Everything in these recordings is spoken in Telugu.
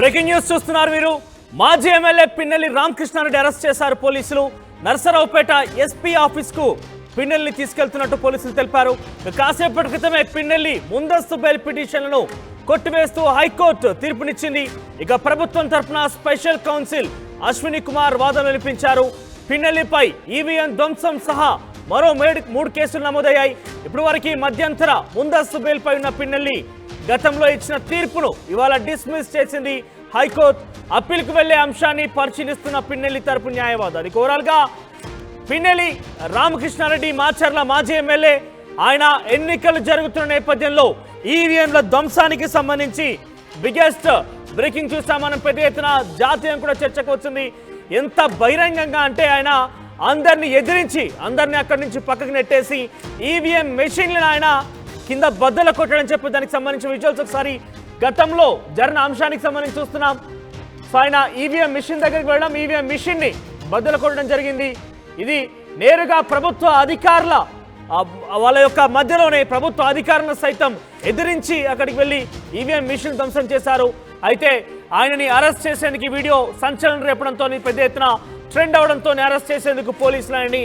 బ్రేకింగ్ న్యూస్ చూస్తున్నారు మీరు. మాజీ ఎమ్మెల్యే పిన్నెల్లి రామకృష్ణారెడ్డి అరెస్ట్ చేశారు పోలీసులు. నర్సరావుపేట ఎస్పీ ఆఫీస్కు పిన్నెల్ని తీసుకెళ్తున్నట్టు పోలీసులు తెలిపారు. ఇక కాసేపటి క్రితమే పిన్నెల్లి ముందస్తు బెయిల్ పిటిషన్లను కొట్టివేస్తూ హైకోర్టు తీర్పునిచ్చింది. ఇక ప్రభుత్వం తరఫున స్పెషల్ కౌన్సిల్ అశ్విని కుమార్ వాదన వినిపించారు. పిన్నెల్లిపై ఈవీఎం ధ్వంసం సహా మరో మేడు మూడు కేసులు నమోదయ్యాయి. ఇప్పటి వరకు మధ్యంతర ముందస్తు బెయిల్పై ఉన్న పిన్నెల్లి గతంలో ఇచ్చిన తీర్పును ఇవాళ డిస్మిస్ చేసింది హైకోర్టు. అప్పీల్కు వెళ్ళే అంశాన్ని పరిశీలిస్తున్న పిన్నెల్లి తరపు న్యాయవాది. అది ఓవరాల్గా పిన్నెల్లి రామకృష్ణారెడ్డి మాచర్ల మాజీ ఎమ్మెల్యే. ఆయన ఎన్నికలు జరుగుతున్న నేపథ్యంలో ఈవీఎంల ధ్వంసానికి సంబంధించి బిగ్గెస్ట్ బ్రేకింగ్ చూస్తామని పెద్ద ఎత్తున జాతీయం కూడా చర్చకు వచ్చింది. ఎంత బహిరంగంగా అంటే ఆయన అందరిని ఎదిరించి అందరిని అక్కడి నుంచి పక్కకు నెట్టేసి ఈవీఎం మెషిన్లను ఆయన కింద బద్దలు కొట్టడం చెప్పి దానికి సంబంధించిన విజువల్స్ ఒకసారి గతంలో జరిగిన అంశానికి సంబంధించి చూస్తున్నాం. సో ఆయన ఈవీఎం మిషన్ దగ్గరికి వెళ్ళడం ఈవీఎం మిషన్ని బద్దలు కొట్టడం జరిగింది. ఇది నేరుగా ప్రభుత్వ అధికారుల వాళ్ళ యొక్క మధ్యలోనే ప్రభుత్వ అధికారులను సైతం ఎదిరించి అక్కడికి వెళ్ళి ఈవీఎం మిషన్ ధ్వంసం చేశారు. అయితే ఆయనని అరెస్ట్ చేసేందుకు వీడియో సంచలనం రేపడంతో పెద్ద ఎత్తున ట్రెండ్ అవడంతో అరెస్ట్ చేసేందుకు పోలీసులు ఆయనని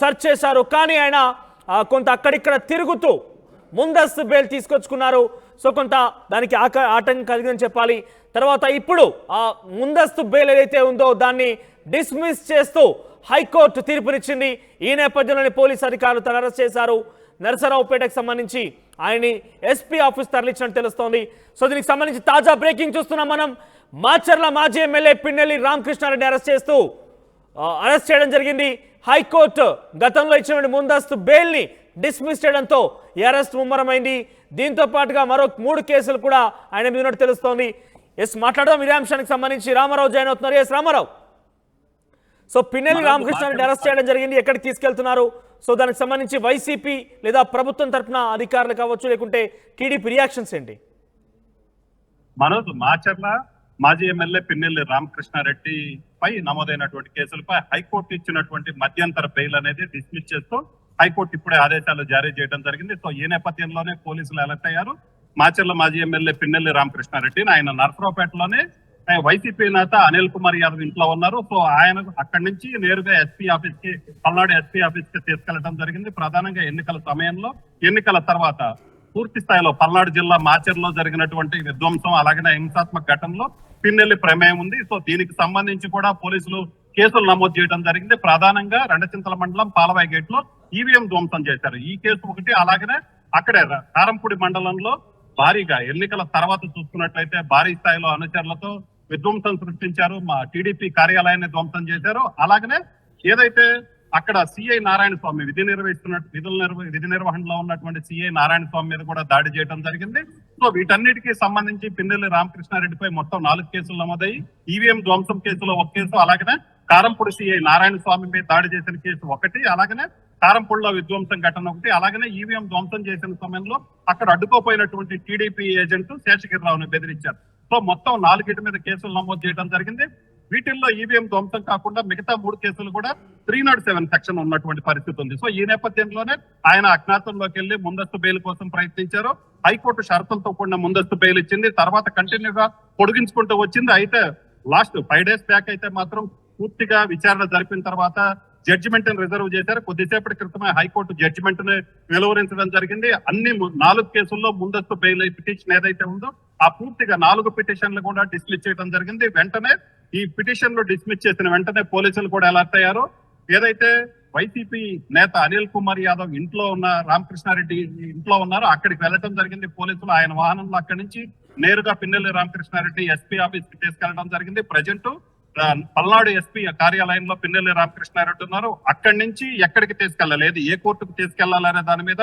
సెర్చ్ చేశారు. కానీ ఆయన కొంత అక్కడిక్కడ తిరుగుతూ ముందస్తు బెయిల్ తీసుకొచ్చుకున్నారు. సో కొంత దానికి ఆక ఆటంకం కలిగిందని చెప్పాలి. తర్వాత ఇప్పుడు ఆ ముందస్తు బెయిల్ ఏదైతే ఉందో దాన్ని డిస్మిస్ చేస్తూ హైకోర్టు తీర్పునిచ్చింది. ఈ నేపథ్యంలోని పోలీస్ అధికారులు తన అరెస్ట్ చేశారు. నరసరావుపేటకు సంబంధించి ఆయన్ని ఎస్పీ ఆఫీస్ తరలించినట్టు తెలుస్తోంది. సో దీనికి సంబంధించి తాజా బ్రేకింగ్ చూస్తున్నాం మనం. మాచర్ల మాజీ ఎమ్మెల్యే పిన్నెల్లి రామకృష్ణారెడ్డి అరెస్ట్ చేస్తూ అరెస్ట్ చేయడం జరిగింది. హైకోర్టు గతంలో ఇచ్చినటువంటి ముందస్తు బెయిల్ని డిస్మిస్ చేయడంతో ఈ అరెస్ట్ ముమ్మరమైంది. దీంతో పాటుగా మరో మూడు కేసులు కూడా ఆయన మీద ఉన్నట్టు తెలుస్తోంది. ఎస్ మాట్లాడదాం. ఇదే అంశానికి సంబంధించి రామారావు జాయిన్ అవుతున్నారు. S Rama Rao. So Pinnelli Ramakrishna Reddy arrest చేయడం జరిగింది. ఎక్కడికి తీసుకెళ్తున్నారు? సో దానికి సంబంధించి వైసీపీ లేదా ప్రభుత్వం తరపున అధికారులు కావచ్చు లేకుంటే టీడీపీ రియాక్షన్స్ ఏంటి? మనోజ్ మాచర్ల మాజీ ఎమ్మెల్యే పిన్నెల్లి రామకృష్ణారెడ్డి పై నమోదైనటువంటి కేసులపై హైకోర్టు ఇచ్చినటువంటి మధ్యంతర బెయిల్ అనేది డిస్మిస్ చేస్తూ హైకోర్టు ఇప్పుడే ఆదేశాలు జారీ చేయడం జరిగింది. సో ఈ నేపథ్యంలోనే పోలీసులు అలర్ట్ అయ్యారు. మాచర్ల మాజీ ఎమ్మెల్యే పిన్నెల్లి రామకృష్ణారెడ్డిని ఆయన నర్సరావుపేటలోనే ఆయన వైసీపీ నేత అనిల్ కుమార్ యాదవ్ ఇంట్లో ఉన్నారు. సో ఆయన అక్కడి నుంచి నేరుగా ఎస్పీ ఆఫీస్కి పల్నాడు ఎస్పీ ఆఫీస్కి తీసుకెళ్ళడం జరిగింది. ప్రధానంగా ఎన్నికల సమయంలో ఎన్నికల తర్వాత పూర్తి స్థాయిలో పల్నాడు జిల్లా మాచర్లో జరిగినటువంటి విధ్వంసం అలాగే హింసాత్మక ఘటనలో పిన్నెల్లి ప్రమేయం ఉంది. సో దీనికి సంబంధించి కూడా పోలీసులు కేసులు నమోదు చేయడం జరిగింది. ప్రధానంగా రెండచింతల మండలం పాలవాయి గేట్లో ఈవీఎం ధ్వంసం చేశారు. ఈ కేసు ఒకటి అలాగనే అక్కడే కారంపూడి మండలంలో భారీగా ఎన్నికల తర్వాత చూసుకున్నట్లయితే భారీ స్థాయిలో అనుచరులతో విధ్వంసం సృష్టించారు. మా టీడీపీ కార్యాలయాన్ని ధ్వంసం చేశారు. అలాగనే ఏదైతే అక్కడ సిఐ నారాయణ స్వామి విధి నిర్వహిస్తున్న విధుల నిర్వ విధి నిర్వహణలో ఉన్నటువంటి సిఐ నారాయణ స్వామి మీద కూడా దాడి చేయడం జరిగింది. సో వీటన్నిటికీ సంబంధించి పిన్నెల్లి రామకృష్ణారెడ్డిపై మొత్తం నాలుగు కేసులు నమోదయ్యి ఈవీఎం ధ్వంసం కేసులో ఒక కేసు అలాగనే కారంపూడి సిఐ నారాయణ స్వామి మీద దాడి చేసిన కేసు ఒకటి అలాగనే కారంపూడిలో విధ్వంసం ఘటన ఒకటి అలాగనే ఈవీఎం ధ్వంసం చేసిన సమయంలో అక్కడ అడ్డుకోపోయినటువంటి టీడీపీ ఏజెంట్ శేషగిరిరావును బెదిరించారు. సో మొత్తం నాలుగిటి మీద కేసులు నమోదు చేయడం జరిగింది. వీటిల్లో ఈవీఎం ధ్వంసం కాకుండా మిగతా మూడు కేసులు కూడా త్రీ నాట్ సెవెన్ సెక్షన్ ఉన్నటువంటి పరిస్థితి ఉంది. సో ఈ నేపథ్యంలోనే ఆయన అజ్ఞాతంలోకి వెళ్ళి ముందస్తు బెయిల్ కోసం ప్రయత్నించారు. హైకోర్టు షరతులతో కూడిన ముందస్తు బెయిల్ ఇచ్చింది. తర్వాత కంటిన్యూగా పొడిగించుకుంటూ వచ్చింది. అయితే లాస్ట్ ఫైవ్ డేస్ బ్యాక్ అయితే మాత్రం పూర్తిగా విచారణ జరిపిన తర్వాత జడ్జిమెంట్ రిజర్వ్ చేశారు. కొద్దిసేపటి క్రితమే హైకోర్టు జడ్జిమెంట్ని వెలువరించడం జరిగింది. అన్ని నాలుగు కేసుల్లో ముందస్తు బెయిల్ పిటిషన్ ఏదైతే ఉందో ఆ పూర్తిగా నాలుగు పిటిషన్లు కూడా డిస్మిస్ చేయడం జరిగింది. వెంటనే ఈ పిటిషన్లో డిస్మిస్ చేసిన వెంటనే పోలీసులు కూడా అలర్ట్ అయ్యారు. ఏదైతే వైసీపీ నేత అనిల్ కుమార్ యాదవ్ ఇంట్లో ఉన్న రామకృష్ణారెడ్డి ఇంట్లో ఉన్నారో అక్కడికి వెళ్ళడం జరిగింది. పోలీసులు ఆయన వాహనంలో అక్కడి నుంచి నేరుగా పిన్నెల్లి రామకృష్ణారెడ్డి ఎస్పీ ఆఫీస్కి తీసుకెళ్ళడం జరిగింది. ప్రజెంట్ పల్నాడు ఎస్పీ కార్యాలయంలో పిన్నెల్లి రామకృష్ణారెడ్డి ఉన్నారు. అక్కడి నుంచి ఎక్కడికి తీసుకెళ్ళలేదు ఏ కోర్టుకు తీసుకెళ్ళాలనే దాని మీద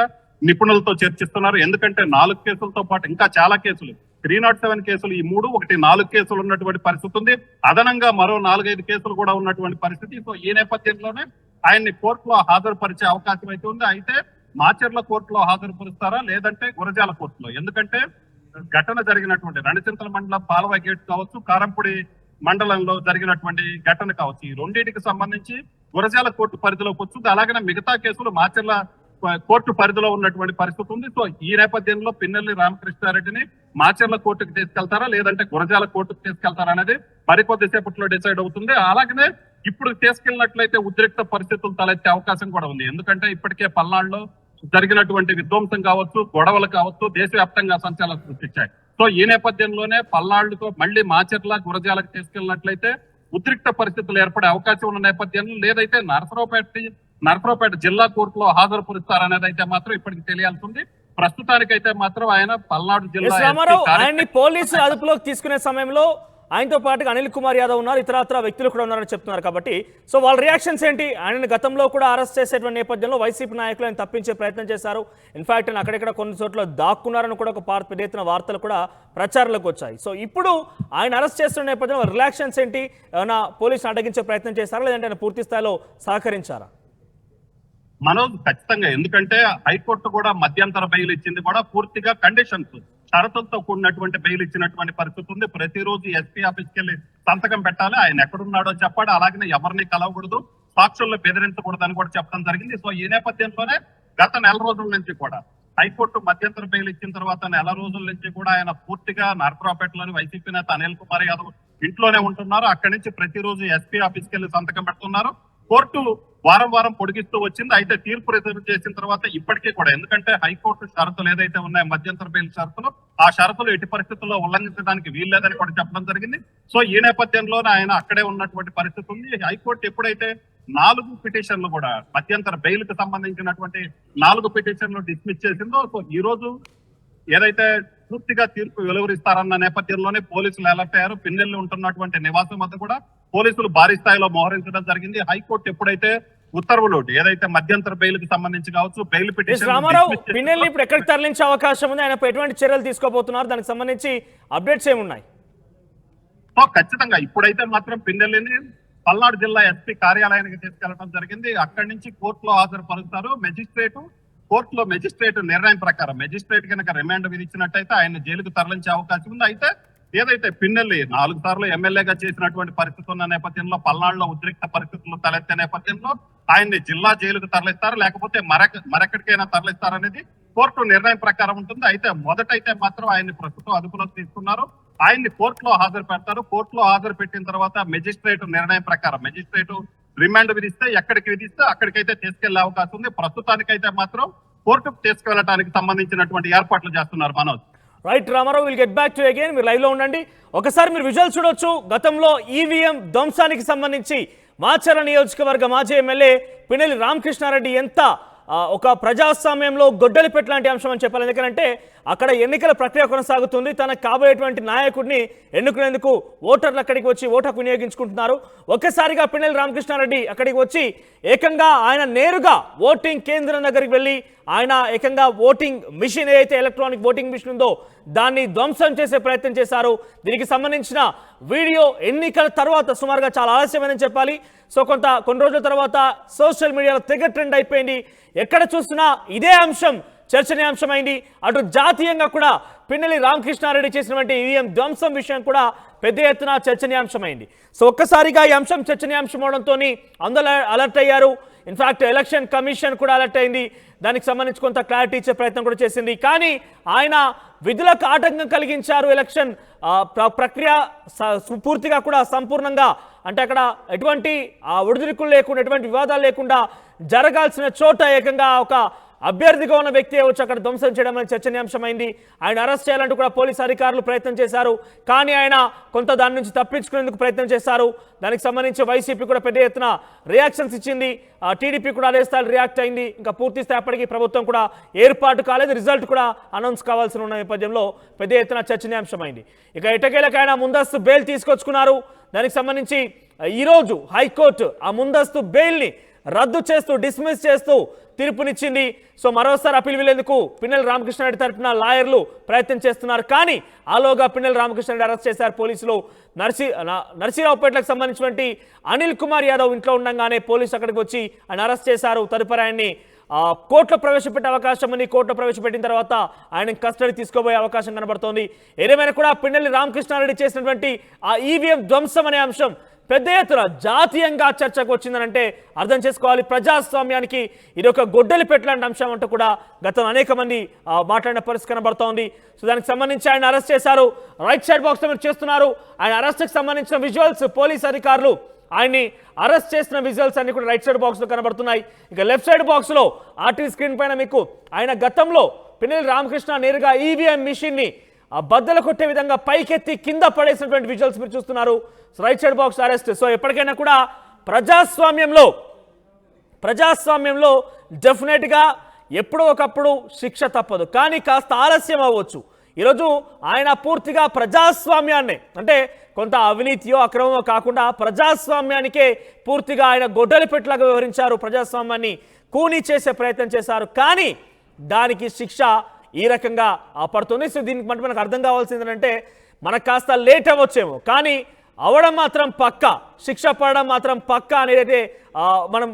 నిపుణులతో చర్చిస్తున్నారు. ఎందుకంటే నాలుగు కేసులతో పాటు ఇంకా చాలా కేసులు త్రీ నాట్ సెవెన్ కేసులు ఈ మూడు ఒకటి నాలుగు కేసులు ఉన్నటువంటి పరిస్థితి ఉంది. అదనంగా మరో నాలుగైదు కేసులు కూడా ఉన్నటువంటి పరిస్థితి. సో ఈ నేపథ్యంలోనే ఆయన్ని కోర్టులో హాజరుపరిచే అవకాశం అయితే ఉంది. అయితే మాచర్ల కోర్టులో హాజరుపరుస్తారా? లేదంటే గురజాల కోర్టులో ఎందుకంటే ఘటన జరిగినటువంటి రణచింతల మండలం పాలవ గేట్ కావచ్చు కారంపూడి మండలంలో జరిగినటువంటి ఘటన కావచ్చు. ఈ రెండింటికి సంబంధించి గురజాల కోర్టు పరిధిలోకి వచ్చింది. అలాగనే మిగతా కేసులు మాచర్ల కోర్టు పరిధిలో ఉన్నటువంటి పరిస్థితి ఉంది. సో ఈ నేపథ్యంలో పిన్నెల్లి రామకృష్ణారెడ్డిని మాచర్ల కోర్టుకు తీసుకెళ్తారా? లేదంటే గురజాల కోర్టుకు తీసుకెళ్తారా అనేది మరికొద్ది సేపట్లో డిసైడ్ అవుతుంది. అలాగనే ఇప్పుడు తీసుకెళ్ళినట్లయితే ఉద్రిక్త పరిస్థితులు తలెత్తే అవకాశం కూడా ఉంది. ఎందుకంటే ఇప్పటికే పల్నాడులో జరిగినటువంటి విధ్వంసం కావచ్చు గొడవలు కావచ్చు దేశవ్యాప్తంగా సంచలనం సృష్టించాయి. సో ఈ నేపథ్యంలోనే పల్నాడుతో మళ్ళీ మాచర్ల గురజాలకు తీసుకెళ్ళినట్లయితే ఉద్రిక్త పరిస్థితులు ఏర్పడే అవకాశం ఉన్న నేపథ్యంలో లేదైతే నరసరావుపేట నరసరావుపేట జిల్లా కోర్టులో హాజరుపరుస్తారనేది అయితే మాత్రం ఇప్పటికి తెలియాల్సి ఉంది. ప్రస్తుతానికైతే మాత్రం ఆయన పల్నాడు జిల్లా రామారావు ఆయన్ని పోలీసులు అదుపులోకి తీసుకునే సమయంలో ఆయనతో పాటుగా అనిల్ కుమార్ యాదవ్ ఉన్నారు ఇతరత్ర వ్యక్తులు కూడా ఉన్నారని చెప్తున్నారు కాబట్టి. సో వాళ్ళ రియాక్షన్స్ ఏంటి? ఆయనని గతంలో కూడా అరెస్ట్ చేసేటువంటి నేపథ్యంలో వైసీపీ నాయకులు ఆయన తప్పించే ప్రయత్నం చేశారు. ఇన్ఫాక్ట్ ఆయన అక్కడెక్కడ కొన్ని చోట్ల దాక్కున్నారని కూడా ఒక పార్ట్ పెద్ద ఎత్తున వార్తలు కూడా ప్రచారంలోకి వచ్చాయి. సో ఇప్పుడు ఆయన అరెస్ట్ చేస్తున్న నేపథ్యంలో రియాక్షన్స్ ఏంటి? ఏమైనా పోలీసులు అడ్డగించే ప్రయత్నం చేశారా? లేదంటే ఆయన పూర్తి స్థాయిలో సహకరించారా? మనోజ్ ఖచ్చితంగా ఎందుకంటే హైకోర్టు కూడా మధ్యంతర బెయిల్ ఇచ్చింది కూడా పూర్తిగా కండిషన్స్ షరతులతో కూడినటువంటి బెయిల్ ఇచ్చినటువంటి పరిస్థితి ఉంది. ప్రతిరోజు ఎస్పీ ఆఫీస్కి వెళ్ళి సంతకం పెట్టాలి. ఆయన ఎక్కడున్నాడో చెప్పాడు. అలాగనే ఎవరిని కలవకూడదు. సాక్షుల్లో బెదిరించకూడదని కూడా చెప్పడం జరిగింది. సో ఈ నేపథ్యంలోనే గత నెల రోజుల నుంచి కూడా హైకోర్టు మధ్యంతర బెయిల్ ఇచ్చిన తర్వాత నెల రోజుల నుంచి కూడా ఆయన పూర్తిగా నరసరావుపేటలోని వైసీపీ నేత అనిల్ కుమార్ యాదవ్ ఇంట్లోనే ఉంటున్నారు. అక్కడి నుంచి ప్రతిరోజు ఎస్పీ ఆఫీస్కి వెళ్ళి సంతకం పెడుతున్నారు. కోర్టు వారం వారం పొడిగిస్తూ వచ్చింది. అయితే తీర్పు రిజర్వ్ చేసిన తర్వాత ఇప్పటికీ కూడా ఎందుకంటే హైకోర్టు షరతులు ఏదైతే ఉన్నాయో మధ్యంతర బెయిల్ షరతులు ఆ షరతులు ఎట్టి పరిస్థితుల్లో ఉల్లంఘించడానికి వీల్లేదని కూడా చెప్పడం జరిగింది. సో ఈ నేపథ్యంలోనే ఆయన అక్కడే ఉన్నటువంటి పరిస్థితి ఉంది. హైకోర్టు ఎప్పుడైతే నాలుగు పిటిషన్లు కూడా మధ్యంతర బెయిల్కు సంబంధించినటువంటి నాలుగు పిటిషన్లు డిస్మిస్ చేసిందో సో ఈ రోజు ఏదైతే పూర్తిగా తీర్పు వెలువరిస్తారన్న నేపథ్యంలోనే పోలీసులు అలర్ట్ అయ్యారు. పిన్నెల్లి ఉంటున్నటువంటి నివాసం వద్ద కూడా పోలీసులు భారీ స్థాయిలో మోహరించడం జరిగింది. హైకోర్టు ఎప్పుడైతే ఉత్తర్వులు ఏదైతే మధ్యంతర బెయిల్కి సంబంధించి కావచ్చు బెయిల్ పిటిషన్ రామారావు dismiss చేసిందో- పిన్నెల్ని ఇప్పుడు ఎక్కడికి తరలించే అవకాశం ఉంది? ఆయనపై ఎటువంటి చర్యలు తీసుకోబోతున్నారు? దానికి సంబంధించి అప్డేట్స్ ఏమున్నాయి? ఖచ్చితంగా ఇప్పుడైతే మాత్రం పిన్నెల్లిని పల్నాడు జిల్లా ఎస్పీ కార్యాలయానికి తీసుకెళ్ళడం జరిగింది. అక్కడి నుంచి కోర్టులో హాజరుపరుస్తారు. మెజిస్ట్రేట్ కోర్టులో మెజిస్ట్రేట్ నిర్ణయం ప్రకారం మెజిస్ట్రేట్ కనుక రిమాండ్ విధించినట్టయితే ఆయన జైలుకు తరలించే అవకాశం ఉంది. అయితే ఏదైతే పిన్నెల్లి నాలుగు సార్లు ఎమ్మెల్యేగా చేసినటువంటి పరిస్థితి ఉన్న నేపథ్యంలో పల్నాడులో ఉద్రిక్త పరిస్థితులు తలెత్తే నేపథ్యంలో ఆయన్ని జిల్లా జైలుకు తరలిస్తారు లేకపోతే మరొక తరలిస్తారు అనేది కోర్టు నిర్ణయం ప్రకారం ఉంటుంది. అయితే మొదటైతే మాత్రం ఆయన్ని ప్రస్తుతం అదుపులోకి తీసుకున్నారు. ఆయన్ని కోర్టులో హాజరు పెడతారు. కోర్టులో హాజరు పెట్టిన తర్వాత మెజిస్ట్రేట్ నిర్ణయం ప్రకారం మెజిస్ట్రేట్ రిమాండ్ విధిస్తే ఎక్కడికి విధిస్తే అక్కడికైతే తీసుకెళ్ళే అవకాశం ఉంది. ప్రస్తుతానికైతే మాత్రం కోర్టుకు తీసుకెళ్ళడానికి సంబంధించినటువంటి ఏర్పాట్లు చేస్తున్నారు Manoj. Right Rama Rao will get back to again మీరు లైవ్లో ఉండండి. ఒకసారి మీరు విజువల్ చూడొచ్చు. గతంలో ఈవీఎం ధ్వంసానికి సంబంధించి మాచర నియోజకవర్గ మాజీ ఎమ్మెల్యే పినెలి రామకృష్ణారెడ్డి ఎంత ఒక ప్రజాస్వామ్యంలో గొడ్డలి పెట్టలాంటి అంశం అని చెప్పాలి. ఎందుకంటే అక్కడ ఎన్నికల ప్రక్రియ కొనసాగుతుంది. తనకు కాబోయేటువంటి నాయకుడిని ఎన్నుకునేందుకు ఓటర్లు అక్కడికి వచ్చి ఓటకు వినియోగించుకుంటున్నారు. ఒక్కసారిగా పిన్నెల రామకృష్ణారెడ్డి అక్కడికి వచ్చి ఏకంగా ఆయన నేరుగా ఓటింగ్ కేంద్రం దగ్గరికి వెళ్ళి ఆయన ఏకంగా ఓటింగ్ మిషన్ ఏదైతే ఎలక్ట్రానిక్ ఓటింగ్ మిషన్ ఉందో దాన్ని ధ్వంసం చేసే ప్రయత్నం చేశారు. దీనికి సంబంధించిన వీడియో ఎన్నికల తర్వాత సుమారుగా చాలా ఆలస్యమని చెప్పాలి. సో కొంత కొన్ని రోజుల తర్వాత సోషల్ మీడియాలో తెగ ట్రెండ్ అయిపోయింది. ఎక్కడ చూసినా ఇదే అంశం చర్చనీయాంశమైంది. అటు జాతీయంగా కూడా పిన్నెలి రామకృష్ణారెడ్డి చేసినటువంటి ఈవీఎం ధ్వంసం విషయం కూడా పెద్ద ఎత్తున చర్చనీయాంశమైంది. సో ఒక్కసారిగా ఈ అంశం చర్చనీయాంశం అవడంతో అందరూ అలర్ట్ అయ్యారు. ఇన్ఫాక్ట్ ఎలక్షన్ కమిషన్ కూడా అలర్ట్ అయింది. దానికి సంబంధించి కొంత క్లారిటీ ఇచ్చే ప్రయత్నం కూడా చేసింది. కానీ ఆయన విధులకు ఆటంకం కలిగించారు ఎలక్షన్ ప్ర- ప్రక్రియ పూర్తిగా కూడా సంపూర్ణంగా. అంటే అక్కడ ఎటువంటి ఆ, ఒడిదుడుకులు లేకుండా ఎటువంటి వివాదాలు లేకుండా జరగాల్సిన చోట ఏకంగా ఒక అభ్యర్థిగా ఉన్న వ్యక్తి వచ్చి అక్కడ ధ్వంసం చేయడం అనేది చర్చనీయాంశమైంది. ఆయన అరెస్ట్ చేయాలంటూ కూడా పోలీస్ అధికారులు ప్రయత్నం చేశారు. కానీ ఆయన కొంత దాని నుంచి తప్పించుకునేందుకు ప్రయత్నం చేశారు. దానికి సంబంధించి వైసీపీ కూడా పెద్ద ఎత్తున రియాక్షన్స్ ఇచ్చింది. ఆ టీడీపీ కూడా అదే స్థాయి రియాక్ట్ అయింది. ఇంకా పూర్తి స్థాయి అప్పటికి ప్రభుత్వం కూడా ఏర్పాటు కాలేదు. రిజల్ట్ కూడా అనౌన్స్ కావాల్సి ఉన్న నేపథ్యంలో పెద్ద ఎత్తున చర్చనీయాంశమైంది. ఇక ఇటకేలకైనా ముందస్తు బెయిల్ తీసుకొచ్చుకున్నారు. దానికి సంబంధించి ఈరోజు హైకోర్టు ఆ ముందస్తు బెయిల్ని రద్దు చేస్తూ డిస్మిస్ చేస్తూ తీర్పునిచ్చింది. సో మరోసారి అప్పీల్ వీలేందుకు పిన్నెల రామకృష్ణారెడ్డి తరఫున లాయర్లు ప్రయత్నం చేస్తున్నారు. కానీ ఆలోగా పిన్నెల రామకృష్ణారెడ్డి అరెస్ట్ చేశారు పోలీసులు. నర్సీ న- నర్సీరావుపేటలకు సంబంధించినటువంటి అనిల్ కుమార్ యాదవ్ ఇంట్లో ఉండగానే పోలీసు అక్కడికి వచ్చి ఆయన అరెస్ట్ చేశారు. తదుపరి ఆయన్ని ఆ, కోర్టులో ప్రవేశపెట్టే అవకాశం ఉంది. కోర్టులో ప్రవేశపెట్టిన తర్వాత ఆయన కస్టడీ తీసుకోబోయే అవకాశం కనబడుతోంది. ఏదేమైనా కూడా పిన్నెల్లి రామకృష్ణారెడ్డి చేసినటువంటి ఆ ఈవీఎం ధ్వంసం అనే అంశం పెద్ద ఎత్తున జాతీయంగా చర్చకు వచ్చిందనంటే అర్థం చేసుకోవాలి ప్రజాస్వామ్యానికి ఇది ఒక గొడ్డలి పెట్టలాంటి అంశం అంటూ కూడా గతంలో అనేక మంది మాట్లాడిన పరిస్థితి కనబడుతోంది. సో దానికి సంబంధించి ఆయన అరెస్ట్ చేశారు. రైట్ సైడ్ బాక్స్ మీరు చేస్తున్నారు. ఆయన అరెస్ట్కి సంబంధించిన విజువల్స్ పోలీస్ అధికారులు ఆయన్ని అరెస్ట్ చేసిన విజువల్స్ అన్ని కూడా రైట్ సైడ్ బాక్స్లో కనబడుతున్నాయి. ఇక లెఫ్ట్ సైడ్ బాక్స్లో ఆర్టీ స్క్రీన్ పైన మీకు ఆయన గతంలో పిన్నెల్లి రామకృష్ణ నేరుగా ఈవీఎం మిషన్ని ఆ బద్దలు కొట్టే విధంగా పైకెత్తి కింద పడేసినటువంటి విజువల్స్ మీరు చూస్తున్నారు. Right side box arrest. So ఎప్పటికైనా కూడా ప్రజాస్వామ్యంలో ప్రజాస్వామ్యంలో డెఫినెట్గా ఎప్పుడో ఒకప్పుడు శిక్ష తప్పదు. కానీ కాస్త ఆలస్యం అవ్వచ్చు. ఈరోజు ఆయన పూర్తిగా ప్రజాస్వామ్యాన్ని అంటే కొంత అవినీతియో అక్రమమో కాకుండా ప్రజాస్వామ్యానికే పూర్తిగా ఆయన గొడ్డలి పెట్టలాగా వివరించారు ప్రజాస్వామ్యాన్ని కూనీ చేసే ప్రయత్నం చేశారు. కానీ దానికి శిక్ష ఈ రకంగా పడుతుంది సో దీనికి మనకు మనకు అర్థం కావాల్సింది ఏంటంటే మనకు కాస్త లేట్ అవ్వచ్చేమో. కానీ అవడం మాత్రం పక్క శిక్ష పడడం మాత్రం పక్క అనేది మనం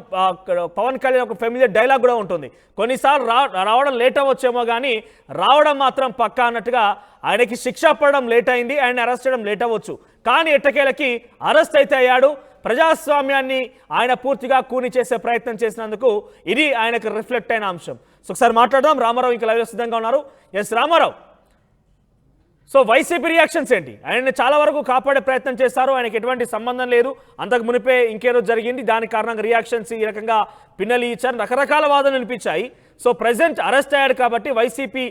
పవన్ కళ్యాణ్ ఒక ఫెమిలియర్ డైలాగ్ కూడా ఉంటుంది. కొన్నిసార్లు రా రావడం లేట్ అవ్వచ్చేమో కానీ రావడం మాత్రం పక్క అన్నట్టుగా ఆయనకి శిక్ష పడడం లేట్ అయింది ఆయన అరెస్ట్ చేయడం లేట్ అవ్వచ్చు. కానీ ఎట్టకేలకి అరెస్ట్ అయితే అయ్యాడు. ప్రజాస్వామ్యాన్ని ఆయన పూర్తిగా కూని చేసే ప్రయత్నం చేసినందుకు ఇది ఆయనకు రిఫ్లెక్ట్ అయిన అంశం. సో ఒకసారి మాట్లాడదాం. రామారావు ఇంకా లైవ్లో సిద్ధంగా ఉన్నారు. S Rama Rao. So YCP reactions ఏంటి? ఆయన చాలా వరకు కాపాడే ప్రయత్నం చేస్తారు ఆయనకి ఎటువంటి సంబంధం లేదు. అంతకు మునిపే ఇంకేదో జరిగింది. దాని కారణంగా రియాక్షన్స్ ఈ రకంగా పిన్నెలు ఇచ్చారు రకరకాల వాదనలు వినిపించాయి. సో ప్రజెంట్ అరెస్ట్ అయ్యాడు కాబట్టి వైసీపీ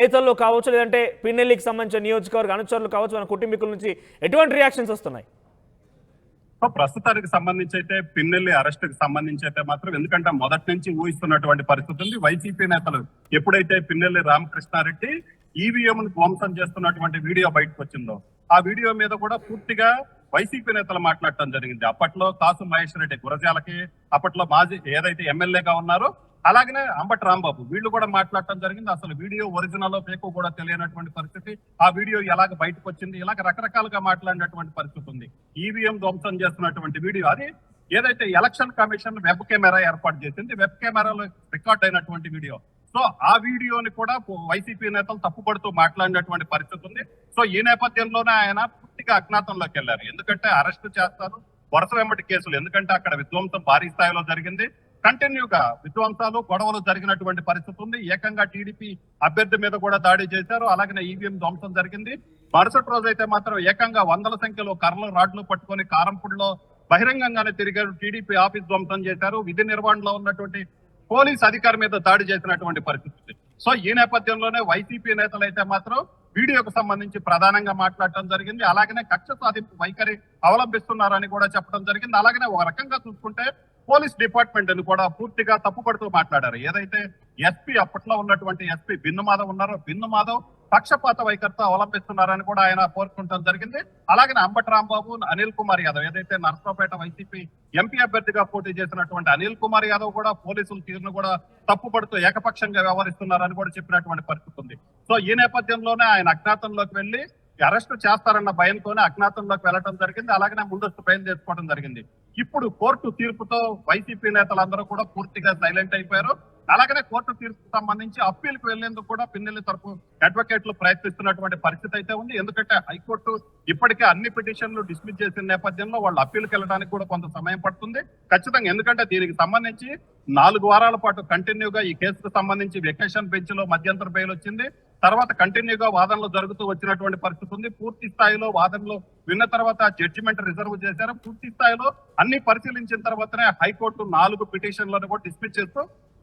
నేతల్లో కావచ్చు లేదంటే పిన్నెల్లికి సంబంధించిన నియోజకవర్గ అనుచరులు కావచ్చు మన కుటుంబీకుల నుంచి ఎటువంటి రియాక్షన్స్ వస్తున్నాయి? సో ప్రస్తుతానికి సంబంధించి అయితే పిన్నెల్లి అరెస్ట్కి సంబంధించి అయితే మాత్రం ఎందుకంటే మొదటి నుంచి ఊహిస్తున్నటువంటి పరిస్థితి ఉంది వైసీపీ నేతలు ఎప్పుడైతే పిన్నెల్లి రామకృష్ణారెడ్డి ఈవీఎం ధ్వంసం చేస్తున్నటువంటి వీడియో బయటకు వచ్చిందో ఆ వీడియో మీద కూడా పూర్తిగా వైసీపీ నేతలు మాట్లాడటం జరిగింది. అప్పట్లో కాసు మహేష్ రెడ్డి గురజాలకి అప్పట్లో మాజీ ఏదైతే ఎమ్మెల్యేగా ఉన్నారో అలాగనే అంబటి రాంబాబు వీళ్ళు కూడా మాట్లాడటం జరిగింది. అసలు వీడియో ఒరిజినల్ ఫేక్ కూడా తెలియనటువంటి పరిస్థితి. ఆ వీడియో ఎలాగ బయటకు వచ్చింది ఇలాగ రకరకాలుగా మాట్లాడినటువంటి పరిస్థితి ఉంది. ఈవీఎం ధ్వంసం చేస్తున్నటువంటి వీడియో అది. ఏదైతే ఎలక్షన్ కమిషన్ వెబ్ కెమెరా ఏర్పాటు చేసింది వెబ్ కెమెరాలో రికార్డ్ అయినటువంటి వీడియో. సో ఆ వీడియోని కూడా వైసీపీ నేతలు తప్పుపడుతూ మాట్లాడినటువంటి పరిస్థితి ఉంది. సో ఈ నేపథ్యంలోనే ఆయన పూర్తిగా అజ్ఞాతంలోకి వెళ్ళారు. ఎందుకంటే అరెస్ట్ చేస్తారు. వరుస వెంబటి కేసులు. ఎందుకంటే అక్కడ విధ్వంసం భారీ స్థాయిలో జరిగింది. కంటిన్యూగా విధ్వంసాలు గొడవలు జరిగినటువంటి పరిస్థితి ఉంది. ఏకంగా టీడీపీ అభ్యర్థి మీద కూడా దాడి చేశారు. అలాగే ఈవీఎం ధ్వంసం జరిగింది. మరుసటి రోజు అయితే మాత్రం ఏకంగా వందల సంఖ్యలో కర్రలు రాడ్లు పట్టుకొని కారంపూడిలో బహిరంగంగానే తిరిగారు. టీడీపీ ఆఫీస్ ధ్వంసం చేశారు. విధి నిర్వహణలో ఉన్నటువంటి పోలీస్ అధికారి మీద దాడి చేసినటువంటి పరిస్థితి ఉంది. సో ఈ నేపథ్యంలోనే వైసీపీ నేతలు అయితే మాత్రం వీడియోకు సంబంధించి ప్రధానంగా మాట్లాడటం జరిగింది. అలాగనే కక్ష సాధింపు వైఖరి అవలంబిస్తున్నారని కూడా చెప్పడం జరిగింది. అలాగనే ఒక రకంగా చూసుకుంటే పోలీస్ డిపార్ట్మెంట్ని కూడా పూర్తిగా తప్పుపడుతూ మాట్లాడారు. ఏదైతే ఎస్పీ అప్పట్లో ఉన్నటువంటి ఎస్పీ బిన్ను మాధవ్ ఉన్నారో బిన్ను మాధవ్ పక్షపాత వైఖరితో అవలంబిస్తున్నారని కూడా ఆయన కోరుకుంటాం జరిగింది. అలాగే అంబటి రాంబాబు అనిల్ కుమార్ యాదవ్ ఏదైతే నర్సరావుపేట వైసీపీ ఎంపీ అభ్యర్థిగా పోటీ చేసినటువంటి అనిల్ కుమార్ యాదవ్ కూడా పోలీసుల తీరును కూడా తప్పుపడుతూ ఏకపక్షంగా వ్యవహరిస్తున్నారని కూడా చెప్పినటువంటి పరిస్థితి ఉంది. సో ఈ నేపథ్యంలోనే ఆయన అజ్ఞాతంలోకి వెళ్ళి అరెస్ట్ చేస్తారన్న భయంతోనే అజ్ఞాతంలోకి వెళ్ళడం జరిగింది. అలాగే ముందస్తు బయలు చేసుకోవడం జరిగింది. ఇప్పుడు కోర్టు తీర్పుతో వైసీపీ నేతలందరూ కూడా పూర్తిగా సైలెంట్ అయిపోయారు. అలాగనే కోర్టు తీర్పుకు సంబంధించి అప్పీల్కి వెళ్ళేందుకు కూడా పిన్నెల్లి తరపు అడ్వకేట్లు ప్రయత్నిస్తున్నటువంటి పరిస్థితి అయితే ఉంది. ఎందుకంటే హైకోర్టు ఇప్పటికే అన్ని పిటిషన్లు డిస్మిస్ చేసిన నేపథ్యంలో వాళ్ళు అప్పీల్కి వెళ్ళడానికి కూడా కొంత సమయం పడుతుంది. ఖచ్చితంగా ఎందుకంటే దీనికి సంబంధించి నాలుగు వారాల పాటు కంటిన్యూగా ఈ కేసుకు సంబంధించి వెకేషన్ బెంచ్లో మధ్యంతర బెయిల్ వచ్చింది. తర్వాత కంటిన్యూగా వాదనలు జరుగుతూ వచ్చినటువంటి పరిస్థితి ఉంది. పూర్తి స్థాయిలో వాదనలు విన్న తర్వాత జడ్జిమెంట్ రిజర్వ్ చేశారు. పూర్తి స్థాయిలో అన్ని పరిశీలించిన తర్వాతనే హైకోర్టు నాలుగు పిటిషన్లను కూడా డిస్మిస్ చేస్తూ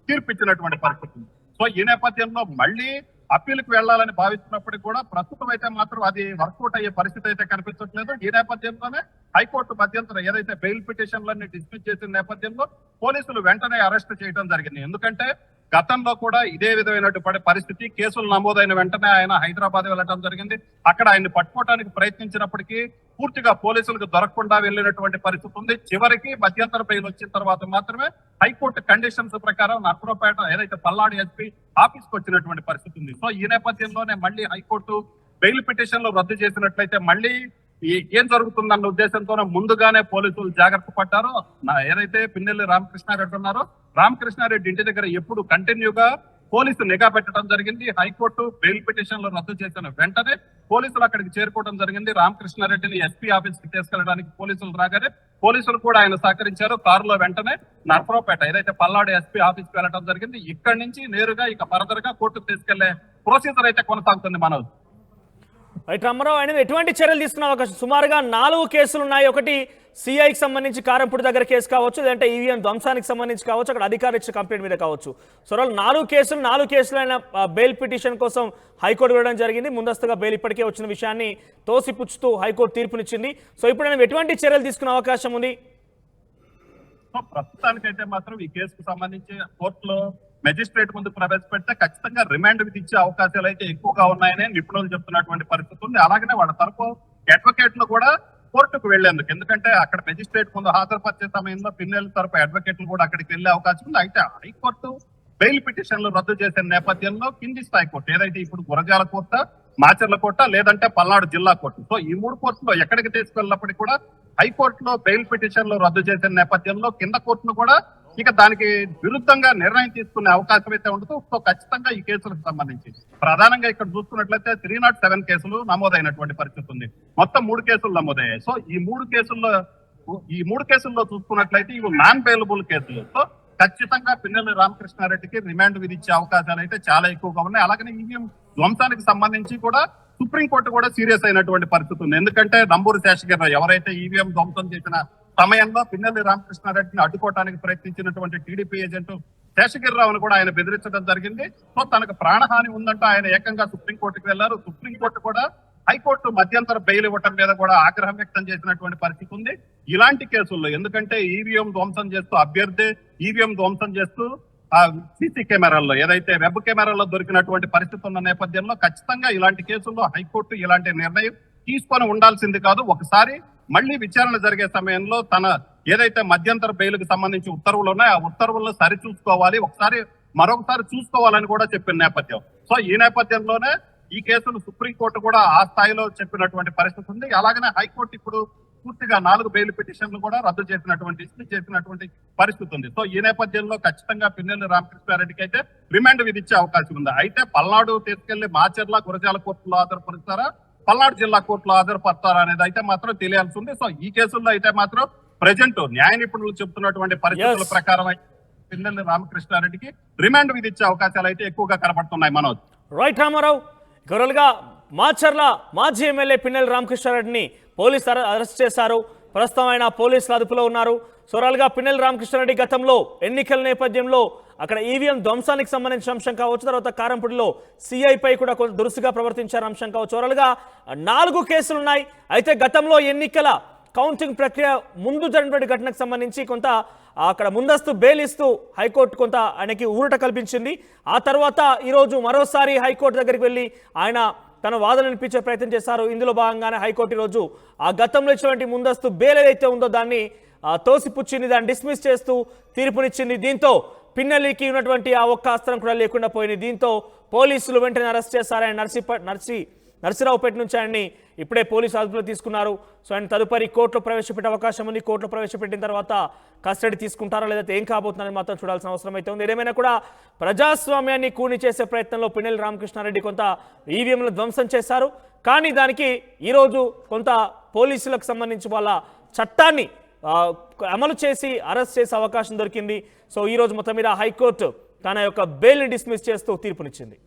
తీర్పు ఇచ్చినటువంటి పరిస్థితి ఉంది. సో ఈ నేపథ్యంలో మళ్ళీ అప్పీల్కి వెళ్ళాలని భావిస్తున్నప్పటికీ కూడా ప్రస్తుతం అయితే మాత్రం అది వర్కౌట్ అయ్యే పరిస్థితి అయితే కనిపించట్లేదు. ఈ నేపథ్యంలోనే హైకోర్టు మధ్యంతరం ఏదైతే బెయిల్ పిటిషన్లన్నీ డిస్మిస్ చేసిన నేపథ్యంలో పోలీసులు వెంటనే అరెస్ట్ చేయడం జరిగింది. ఎందుకంటే గతంలో కూడా ఇదే విధమైనటువంటి పరిస్థితి కేసులు నమోదైన వెంటనే ఆయన హైదరాబాద్ వెళ్ళడం జరిగింది. అక్కడ ఆయన్ని పట్టుకోవడానికి ప్రయత్నించినప్పటికీ పూర్తిగా పోలీసులకు దొరకకుండా వెళ్ళినటువంటి పరిస్థితి ఉంది. చివరికి మధ్యంతర బెయిల్ వచ్చిన తర్వాత మాత్రమే హైకోర్టు కండిషన్స్ ప్రకారం నర్సరావుపేట ఏదైతే పల్నాడు ఎస్పీ ఆఫీస్కి వచ్చినటువంటి పరిస్థితి ఉంది. సో ఈ నేపథ్యంలోనే మళ్ళీ హైకోర్టు బెయిల్ పిటిషన్లు రద్దు చేసినట్లయితే మళ్ళీ ఈ- ఏం జరుగుతుందన్న ఉద్దేశంతోనే ముందుగానే పోలీసులు జాగ్రత్త పడ్డారు. నా- ఏదైతే పిన్నెల్లి రామకృష్ణారెడ్డి ఉన్నారో రామకృష్ణారెడ్డి ఇంటి దగ్గర ఎప్పుడు కంటిన్యూగా పోలీసు నిఘా పెట్టడం జరిగింది. హైకోర్టు బెయిల్ పిటిషన్లు రద్దు చేసిన వెంటనే పోలీసులు అక్కడికి చేరుకోవడం జరిగింది. రామకృష్ణారెడ్డిని ఎస్పీ ఆఫీస్కి తీసుకెళ్ళడానికి పోలీసులు రాగానే పోలీసులు కూడా ఆయన సహకరించారు. కారులో వెంటనే నర్సరావుపేట ఏదైతే పల్నాడు ఎస్పీ ఆఫీస్కి వెళ్ళడం జరిగింది ఇక్కడి నుంచి నేరుగా ఇక ఫర్దర్గా కోర్టుకు తీసుకెళ్ళే ప్రొసీజర్ అయితే కొనసాగుతుంది మనోజ్. రైట్ రామారావు ఆయన ఎటువంటి చర్యలు తీసుకున్న అవకాశం? సుమారుగా నాలుగు కేసులు ఉన్నాయి. ఒకటి సిఐకి సంబంధించి కారంపూడి దగ్గర కేసు కావచ్చు లేదంటే ఈవీఎం ధ్వంసానికి సంబంధించి కావచ్చు అక్కడ అధికారులు ఇచ్చిన కంప్లైంట్ మీద కావచ్చు. సో వాళ్ళు నాలుగు కేసులు నాలుగు కేసులైన బెయిల్ పిటిషన్ కోసం హైకోర్టు వెళ్ళడం జరిగింది. ముందస్తుగా బెయిల్ ఇప్పటికే వచ్చిన విషయాన్ని తోసిపుచ్చుతూ హైకోర్టు తీర్పునిచ్చింది. సో ఇప్పుడు ఆయన ఎటువంటి చర్యలు తీసుకునే అవకాశం ఉంది? ప్రస్తుతానికైతే మాత్రం ఈ కేసుకు సంబంధించి కోర్టులో మెజిస్ట్రేట్ ముందు ప్రవేశపెడితే ఖచ్చితంగా రిమాండ్ విధించే అవకాశాలు అయితే ఎక్కువగా ఉన్నాయని నిపుణులు చెప్తున్నటువంటి పరిస్థితి ఉంది. అలాగనే వాళ్ళ తరపు అడ్వకేట్లు కూడా కోర్టుకు వెళ్ళేందుకు ఎందుకంటే అక్కడ మెజిస్ట్రేట్ ముందు హాజరుపరిచే సమయంలో పిన్నెల తరపు అడ్వకేట్లు కూడా అక్కడికి వెళ్ళే అవకాశం ఉంది. అయితే హైకోర్టు బెయిల్ పిటిషన్లు రద్దు చేసిన నేపథ్యంలో కింది స్థాయి కోర్టు ఏదైతే ఇప్పుడు గురజాల కోర్ట మాచర్ల కోట లేదంటే పల్నాడు జిల్లా కోర్టు. సో ఈ మూడు కోర్టులో ఎక్కడికి తీసుకెళ్ళినప్పటికీ కూడా హైకోర్టులో బెయిల్ పిటిషన్లు రద్దు చేసిన నేపథ్యంలో కింద కోర్టును కూడా ఇక దానికి విరుద్ధంగా నిర్ణయం తీసుకునే అవకాశం అయితే ఉండదు. సో ఖచ్చితంగా ఈ కేసులకు సంబంధించి. ప్రధానంగా ఇక్కడ చూసుకున్నట్లయితే త్రీ నాట్ సెవెన్ కేసులు నమోదైనటువంటి పరిస్థితి ఉంది. మొత్తం మూడు కేసులు నమోదయ్యాయి. సో ఈ మూడు కేసుల్లో ఈ మూడు కేసుల్లో చూసుకున్నట్లయితే ఇవి నాన్ బెయిలబుల్ కేసులు. సో ఖచ్చితంగా పిన్నెల్లి రామకృష్ణారెడ్డికి రిమాండ్ విధించే అవకాశాలు అయితే చాలా ఎక్కువగా ఉన్నాయి. అలాగనే ఈవీఎం ధ్వంసానికి సంబంధించి కూడా సుప్రీంకోర్టు కూడా సీరియస్ అయినటువంటి పరిస్థితి ఉంది. ఎందుకంటే నంబూరు శేషగిరి ఎవరైతే ఈవీఎం ధ్వంసం చేసిన సమయంలో పిన్నెల్లి రామకృష్ణారెడ్డిని అడ్డుకోవడానికి ప్రయత్నించినటువంటి టీడీపీ ఏజెంట్ శేషగిరిరావును కూడా ఆయన బెదిరించడం జరిగింది. సో తనకు ప్రాణహాని ఉందంటూ ఆయన ఏకంగా సుప్రీంకోర్టుకు వెళ్ళారు. సుప్రీంకోర్టు కూడా హైకోర్టు మధ్యంతర బెయిల్ ఇవ్వటం మీద కూడా ఆగ్రహం వ్యక్తం చేసినటువంటి పరిస్థితి ఉంది. ఇలాంటి కేసుల్లో ఎందుకంటే ఈవీఎం ధ్వంసం చేస్తూ అభ్యర్థి ఈవీఎం ధ్వంసం చేస్తూ ఆ సీసీ కెమెరాల్లో ఏదైతే వెబ్ కెమెరాల్లో దొరికినటువంటి పరిస్థితి ఉన్న నేపథ్యంలో ఖచ్చితంగా ఇలాంటి కేసుల్లో హైకోర్టు ఇలాంటి నిర్ణయం తీసుకొని ఉండాల్సింది కాదు. ఒకసారి మళ్ళీ విచారణ జరిగే సమయంలో తన ఏదైతే మధ్యంతర బెయిల్కి సంబంధించి ఉత్తర్వులు ఉన్నాయో ఆ ఉత్తర్వులను సరిచూసుకోవాలి. ఒకసారి మరొకసారి చూసుకోవాలని కూడా చెప్పిన నేపథ్యం. సో ఈ నేపథ్యంలోనే ఈ కేసును సుప్రీంకోర్టు కూడా ఆ స్థాయిలో చెప్పినటువంటి పరిస్థితి ఉంది. అలాగనే హైకోర్టు ఇప్పుడు పూర్తిగా నాలుగు బెయిల్ పిటిషన్లు కూడా రద్దు చేసినటువంటి చేసినటువంటి పరిస్థితి ఉంది. సో ఈ నేపథ్యంలో ఖచ్చితంగా పిన్నెల్లి రామకృష్ణారెడ్డికి అయితే రిమాండ్ విధించే అవకాశం ఉంది. అయితే పల్నాడు తీసుకెళ్ళి మాచర్ల గురజాల కోర్టులో ఆధారపరుస్తారా పల్నాడు జిల్లా కోర్టులో హాజరుపడతారా అనేది అయితే మాత్రం తెలియాల్సి ఉంది. సో ఈ కేసుల్లో అయితే మాత్రం ప్రజెంట్ న్యాయ నిపుణులు చెబుతున్నటువంటి పరిస్థితుల. ప్రకారం పిన్నెల్లి రామకృష్ణారెడ్డికి రిమాండ్ విధించే అవకాశాలు అయితే ఎక్కువగా కనబడుతున్నాయి మనోజ్. రైట్ రామారావు. గొర్రెలుగా మాచర్ల మాజీ ఎమ్మెల్యే పిన్నెల రామకృష్ణారెడ్డిని పోలీసు అరె- అరెస్ట్ చేశారు. ప్రస్తుతం ఆయన పోలీసుల అదుపులో ఉన్నారు. సొరాలుగా పిన్నెల రామకృష్ణారెడ్డి గతంలో ఎన్నికల నేపథ్యంలో అక్కడ ఈవీఎం ధ్వంసానికి సంబంధించిన అంశం కావచ్చు తర్వాత కారంపూడిలో సిఐపై కూడా కొంత దురుసుగా ప్రవర్తించారు అంశం కావచ్చు. ఓవరాల్గా నాలుగు కేసులు ఉన్నాయి. అయితే గతంలో ఎన్నికల కౌంటింగ్ ప్రక్రియ ముందు జరిగినటువంటి ఘటనకు సంబంధించి కొంత అక్కడ ముందస్తు బెయిల్ ఇస్తూ హైకోర్టు కొంత ఆయనకి ఊరట కల్పించింది. ఆ తర్వాత ఈరోజు మరోసారి హైకోర్టు దగ్గరికి వెళ్ళి ఆయన తన వాదన వినిపించే ప్రయత్నం చేశారు. ఇందులో భాగంగానే హైకోర్టు ఈరోజు ఆ గతంలో ఇచ్చినటువంటి ముందస్తు బెయిల్ ఏదైతే ఉందో దాన్ని తోసిపుచ్చింది దాన్ని డిస్మిస్ చేస్తూ తీర్పునిచ్చింది. దీంతో పిన్నెల్లికి ఉన్నటువంటి ఆ ఒక్క అస్త్రం కూడా లేకుండా పోయింది. దీంతో పోలీసులు వెంటనే అరెస్ట్ చేశారని నర్సి నర్సి నర్సరావుపేట నుంచి ఆయన్ని ఇప్పుడే పోలీసు అదుపులో తీసుకున్నారు. సో ఆయన తదుపరి కోర్టులో ప్రవేశపెట్టే అవకాశం ఉంది. కోర్టులో ప్రవేశపెట్టిన తర్వాత కస్టడీ తీసుకుంటారా లేదంటే ఏం కాబోతుందని మాత్రం చూడాల్సిన అవసరం అయితే ఉంది. ఏమైనా కూడా ప్రజాస్వామ్యాన్ని కూని చేసే ప్రయత్నంలో పిన్నెల్లి రామకృష్ణారెడ్డి కొంత ఈవీఎంలు ధ్వంసం చేశారు. కానీ దానికి ఈరోజు కొంత పోలీసులకు సంబంధించి వాళ్ళ చట్టాన్ని అమలు చేసి అరెస్ట్ చేసే అవకాశం దొరికింది. సో ఈరోజు మొత్తం మీద హైకోర్టు తన యొక్క బెయిల్ని డిస్మిస్ చేస్తూ తీర్పునిచ్చింది.